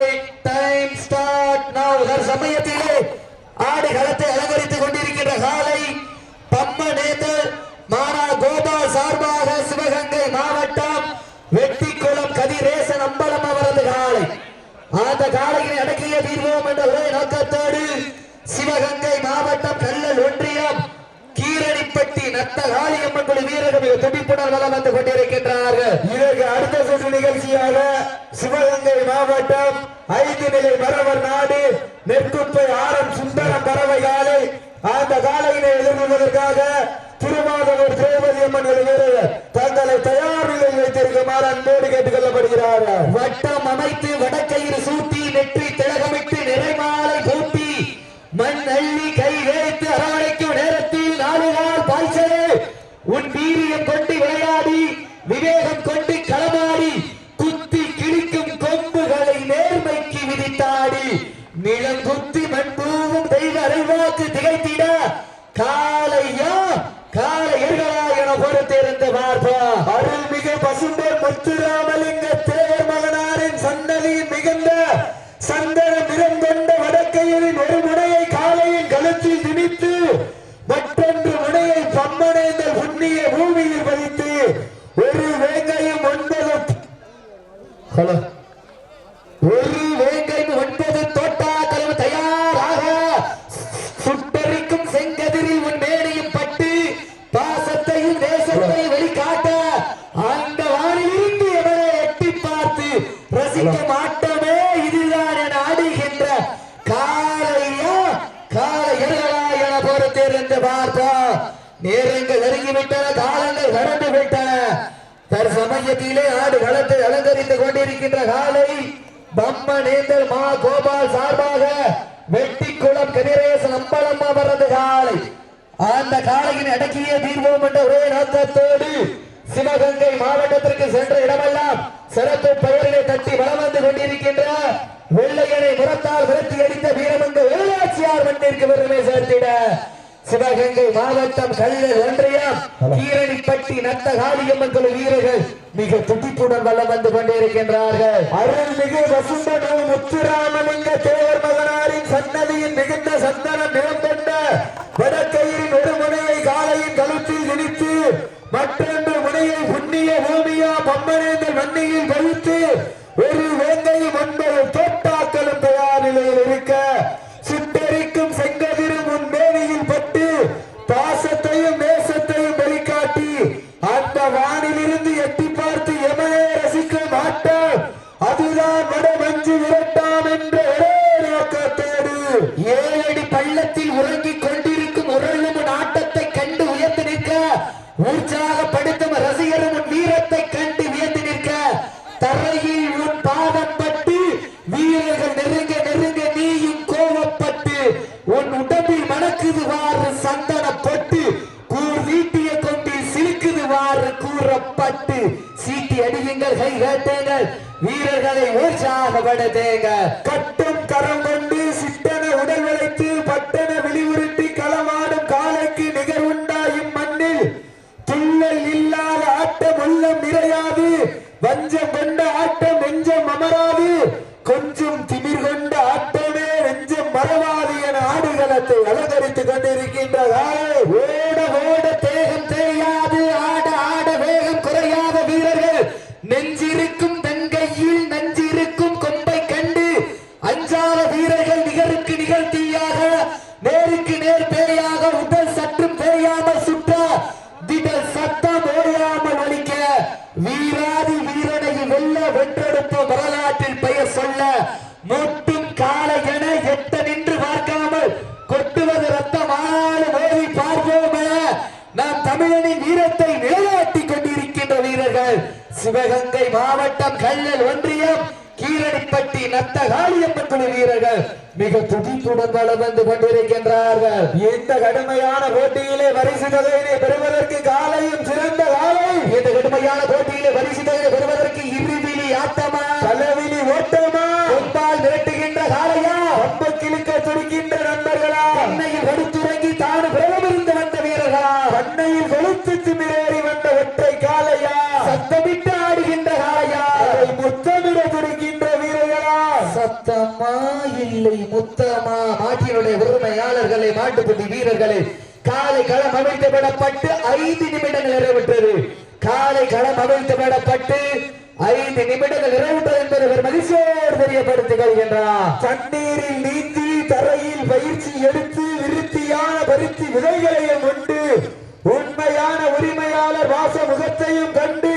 Time start now சமயத்திலே ஆடு களத்தை அலங்கரித்துக் கொண்டிருக்கின்ற காலை பம்மநேந்தல் மானா கோபால் சார்பாக சிவகங்கை மாவட்டம் வெட்டிக்குளம் கதிரேசன் அம்பலம் அவரது காலை. அந்த காலையில் அடக்கிய தீர்வோம் என்ற ஒரே நோக்கத்தோடு சிவகங்கை மாவட்டம் கல்லல் ஒன்றியம் கீரணிப்பட்டி நத்த காளியம்மன் குழு வீரர்கள் மிக துடிப்புடன் வலம் வந்து கொண்டிருக்கின்றார்கள். இதற்கு அடுத்த சுற்று நிகழ்ச்சியாக சிவகங்கை மாவட்டம் ஐந்து நிலை பரவர் நாடு நெற்குப்பை ஆரம் சுந்தரம் பறவை காலை அந்த காலையினை எதிர்கொள்வதற்காக திருமாதவர் திரௌபதி அம்மன் வீரர் தங்களை தயார் நிலையில் வைத்திருக்குமாறு அன்போடு கேட்டுக் கொள்ளப்படுகிறார்கள் வட்டம் அமைத்து வடக்கையில் சூட்டி நெற்றி திலகமிட்டு நிறைமாலை கூட்டி மண் அள்ளி கை வேத்து அரவணைக்கு பசும்பொன் கொண்டிருக்கின்ற காலை பம்மனேந்தல் மா கோபால் சார்பாக வெட்டிக்குளம் கதிரேசன் அம்பலம் அவரது காலை. அந்த காலையின் அடக்கிய தீர்வோம் என்ற ஒரே நோக்கத்தோடு சிவகங்கை மாவட்டத்திற்கு சென்ற இடமெல்லாம் சிறப்பு பெயரிலே தட்டி வளம் வந்து கொண்டிருக்கின்ற வெள்ளையனை முரத்தால் விரட்டி அடித்த வீரமங்க வேலாட்சியார் மண்ணிற்கு பெருமை சேர்த்திட சிவகங்கை மாவட்டம் கல்லல் ஒன்றியம். கீரணிப்பட்டி நத்த காளியம்மன் வீரர்கள் மிக துடிப்புடன் வல்லம் வந்து கொண்டிருக்கின்றார்கள். அருள்மிகு வசுந்தனு முத்துராமலிங்க தேவர் மகனாரின் சன்னதியின் மிகுந்த சந்தனம் நிறம் கொண்ட வடக்கயிரின் ஒரு முனையை காலையின் கழுத்தில் திணித்து மற்றொன்று முனையை புண்ணிய பூமியா பம்மனேந்தல் மண்ணியில் பதித்து ஒரு உற்சாகப்படுத்துங்கள் கட்டும் வீரத்தை நிலைநாட்டிக் கொண்டிருக்கின்ற வீரர்கள். சிவகங்கை மாவட்டம் கல்லல் ஒன்றியம் கீரணிப்பட்டி நத்த காளியம்மன் குழு வீரர்கள். மிக துடிப்புடன் வளம் வந்து கொண்டிருக்கின்றார்கள். இந்த கடுமையான போட்டியிலே பரிசு தொகையினை பெறுவதற்கு காலையும் சிறந்த காலை. இந்த கடுமையான போட்டியிலே பரிசு தொகையை பெறுவதற்கு இருவிழி ஆட்டமா இல்லை முத்தமா மாட்டினுடைய உரிமையாளர்களை மாட்டுப்பட்டி வீரர்களை காலை களம் அவிழ்த்து விடப்பட்டு ஐந்து நிமிடங்கள் நிறைவுற்றது. காலை களம் அவிழ்த்து விடப்பட்டு ஐந்து நிமிடங்கள் நிறைவுற்றது என்பதை ஒரு மகிழ்ச்சியோடு தெரியப்படுத்திக் கொள்கின்றார். தண்ணீரில் நீந்தி தரையில் பயிற்சி எடுத்து விருத்தியான பருத்தி விதைகளையும் உண்டு. உண்மையான உரிமையாளர் வாச முகத்தையும் கண்டு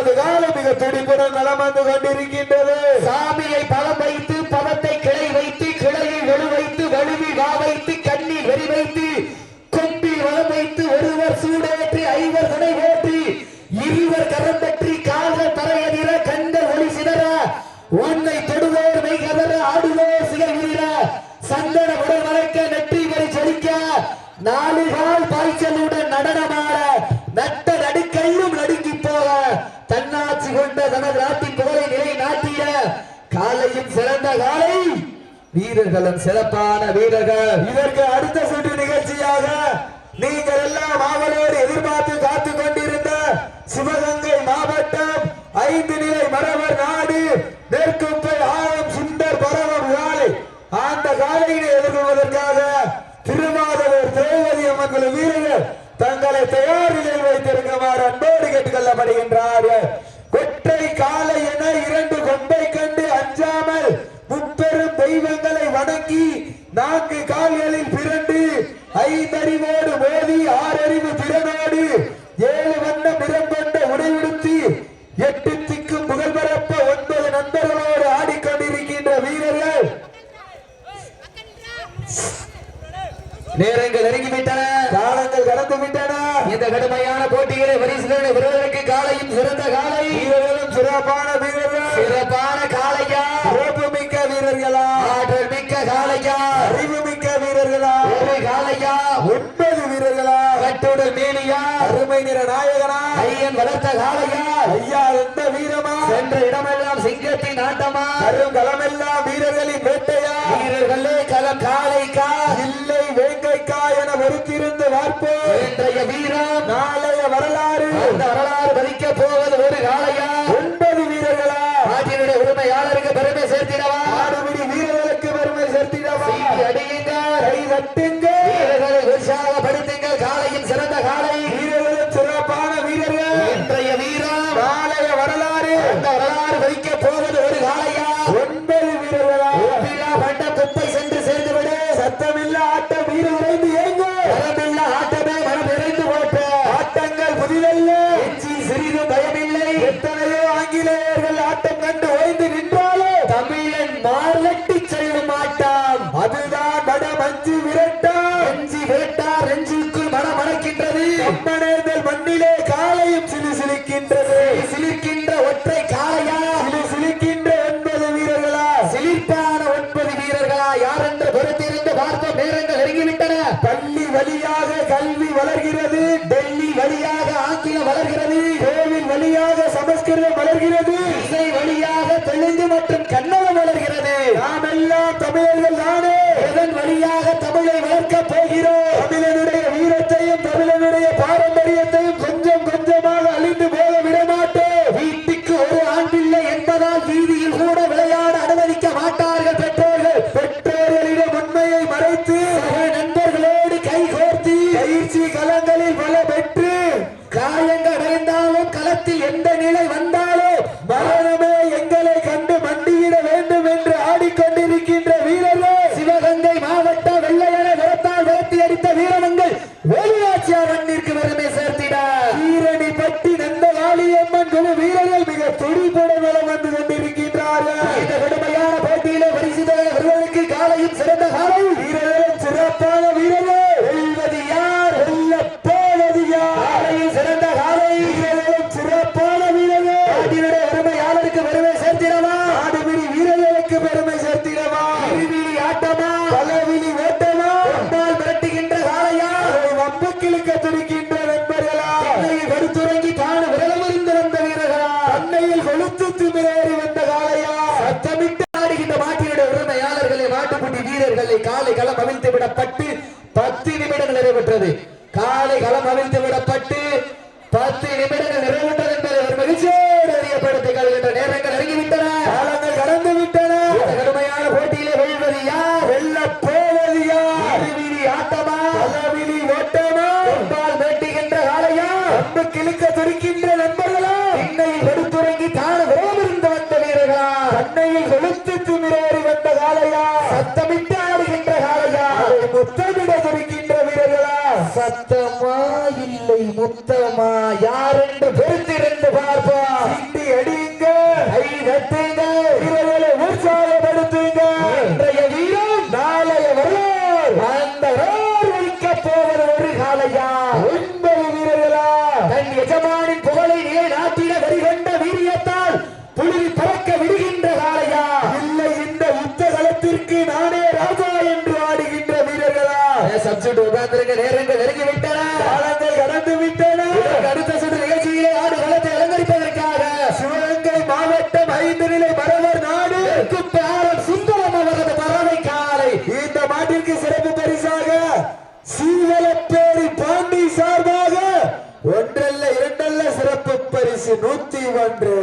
அவரது காலம் மிக துடிப்புடன் நலம் வந்து கொண்டிருக்கின்றது. சாமியை பலம் வைத்து பதத்தை கிளை வைத்து கிளையை வலு வைத்து வலுவி வா வைத்து கண்ணி வெறி வைத்து கொம்பில் வலம் வைத்து ஒருவர் சூடேற்றி ஐவர் துணை ஓட்டி இருவர் கரம் வீரர்களும் சிறப்பான வீரர்கள். இதற்கு அடுத்த சுற்று நிகழ்ச்சியாக நீங்கள் எல்லாம் ஆவலோடு எதிர்பார்த்து காத்துக் கொண்டிருந்த சிவகங்கை மாவட்டம் ஐந்து நிலை மரவர் நாடு நெற்குப்பை ஆழம் சுந்தர் பரவம் காலை அந்த காலையினை எதிர்கொள்வதற்காக திருமாதவர் திரௌபதி அம்மன் வீரர்கள் தங்களை தயார் நிலையில் வைத்திருக்குமாறு அன்போடு கேட்டுக் கொள்ளப்படுகின்றார்கள் நான்கு கால்களில் பிறண்டு ஐந்தறிவோடு மோதி ஆறறிவு திறனோடு ஏழு வண்ண நிறம் கொண்ட உடை உடுத்தி எட்டு திக்கும் புகழ் பரப்ப ஒன்பது நண்பர்களோடு ஆடிக்கொண்டிருக்கின்ற வீரர்கள். நேரங்கள் நெருங்கிவிட்டன. காலங்கள் கடந்து விட்டன இந்த கடுமையான போட்டிகளை வரிசையான வீரர்களுக்கு காலையும் சிறந்த காலை. வீரர்களும் சிறப்பான வீரர்கள். சிறப்பான காளையா சிறப்பு மிக்க வீரர்களா ஆற்றல் மிக்க காளையா அறிவு மிக்க வீரர்களா ஒரு காளையா ஒன்பது வீரர்களா கட்டுடல் மேனியா அருமை நிற நாயகனா வளர்த்த காளையா ஐயா எந்த வீரமா? சென்ற இடமெல்லாம் சிங்கத்தின் ஆட்டமா? கரும் அதுதான் வட மஞ்சு விரட்டா. எஞ்சி வேட்டார் நெஞ்சுக்குள் மனம் மணக்கின்றது அம்மனேந்தல் மண்ணிலே காலையும் சிலு சிலிக்கின்றது சிலிர்க்கின்ற ஒற்றை காளையா? சிலு சிலிக்கின்ற ஒன்பது வீரர்களா? சிலிர்ப்பான ஒன்பது வீரர்களா? யார் என்று பொறுத்திருந்து பார்த்த நேரங்கள் நெருங்கிவிட்டன. பள்ளி வழியாக கல்வி வளர்கிறது. டெல்லி வழியாக ஆங்கிலம் வளர்கிறது. கோவில் வழியாக சமஸ்கிருதம் வளர்கிறது. இசை வழியாக தெலுங்கு மற்றும் கன்னடம் வளர்கிறது. நாம் எல்லாம் தமிழர்கள் எந்த நிலை வந்தாலோ மரணமே எங்களை கண்டு மண்டியிட வேண்டும் என்று ஆடிக்கொண்டிருக்கின்ற வீரர்கள். சிவகங்கை மாவட்ட வெள்ளையன விரத்தால் வேட்டி அடித்த வீரமங்கள் வெளியாட்சியார் மண்ணிற்கு வருமே சேர்த்திடா. வீரனை பட்டி நந்த காளியம்மன் குழு வீரர்கள் மிக துடிபட வலம் வந்து கொண்டிருக்கின்றார்கள். இந்த கடுமையான போட்டியிலே பரிசுத்த வருவதற்கு காலையும் சிறந்த காலை. கொளுத்து வந்த காலையா சத்தமிட்டு ஆடுகின்ற மாட்டினுடைய உரிமையாளர்களை மாட்டுப்பட்டி வீரர்களை காலை களம் அவிழ்த்து விடப்பட்டு பத்து நிமிடங்கள் நிறைவேற்றது. காலை களம் அவிழ்த்து விடப்பட்டு சப்ஜெக்ட் உட்கார்ந்திருக்க நேரங்கள் நெருங்கி விட்டன காலங்கள் கடந்து விட்டன அடுத்த சுற்று நிகழ்ச்சியிலே ஆடு களத்தை அலங்கரிப்பதற்காக சிவகங்கை மாவட்டம் ஐந்து நிலை மரவர் நாடு. பேரன் சுந்தரம் அவரது பறவை காலை இந்த மாட்டிற்கு சிறப்பு பரிசாக சீவலப்பேரி பாண்டி சார்பாக ஒன்றல்ல இரண்டல்ல சிறப்பு பரிசு நூத்தி ஒன்று.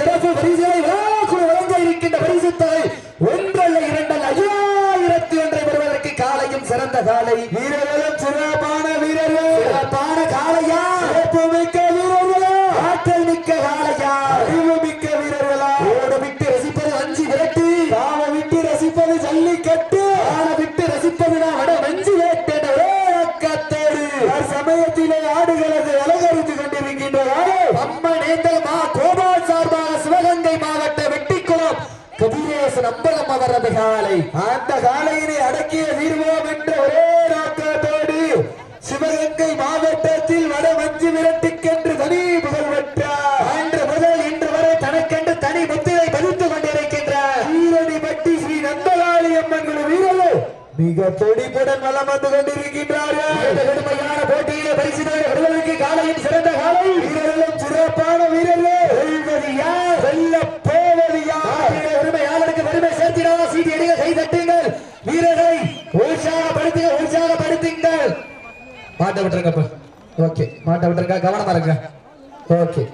சிறப்பு பரிசுகளை வழங்க இருக்கின்ற பரிசு தொகை ஒன்றல்ல இரண்டல்ல ஐயாயிரத்தி ஒன்றை பெறுவதற்கு காலையும் சிறந்த காலை வீரர்களும் சிறப்பான வீரர்கள் சிறப்பான காலையா சிறப்பு மிக்க வீரர்களா. ஆற்றல் மிக்க காலையா அறிவு மிக்க வீரர்களா. ஓட விட்டு ரசிப்பது அஞ்சு விரட்டு. தாம விட்டு ரசிப்பது ஜல்லிக்கட்டு. ஆட விட்டு ரசிப்பது நான் வட மஞ்சு வேட்டேடு சமயத்திலே ஆடுகளது அலங்கரித்துக் கொண்டிருக்கின்றனர் அம்ம நேந்தல் மா கோபால் சார்பாக சிவகங்கை மாவட்ட வெட்டிக்குளம். கதிரேசன் அம்பலம் அவரது காலை. அந்த காலையினை அடக்கிய தீர்வு நந்தகாளி அம்மன் குழு வீரர்கள் மிக துடிப்புடன் வலம் வந்து கொண்டிருக்கின்றார்கள். கடுமையான போட்டியிலே பரிசு தொகை பெறுவதற்கு காலையின் சிறந்த காலை. வீரர்களும் சிறப்பான வீரர்கள். வெல்வது யார் வெல்ல போவது யார் நாட்டினுடைய உரிமையாளருக்கு வறுமை சேர்த்தினா சீட்டி அடிக்க கை தட்டுங்கள். வீரர்களை உற்சாகப்படுத்துங்க உற்சாகப்படுத்துங்கள். மாட்ட விட்டுருங்க ஓகே மாட்ட விட்டுருங்க. கவனமா இருங்க. ஓகே.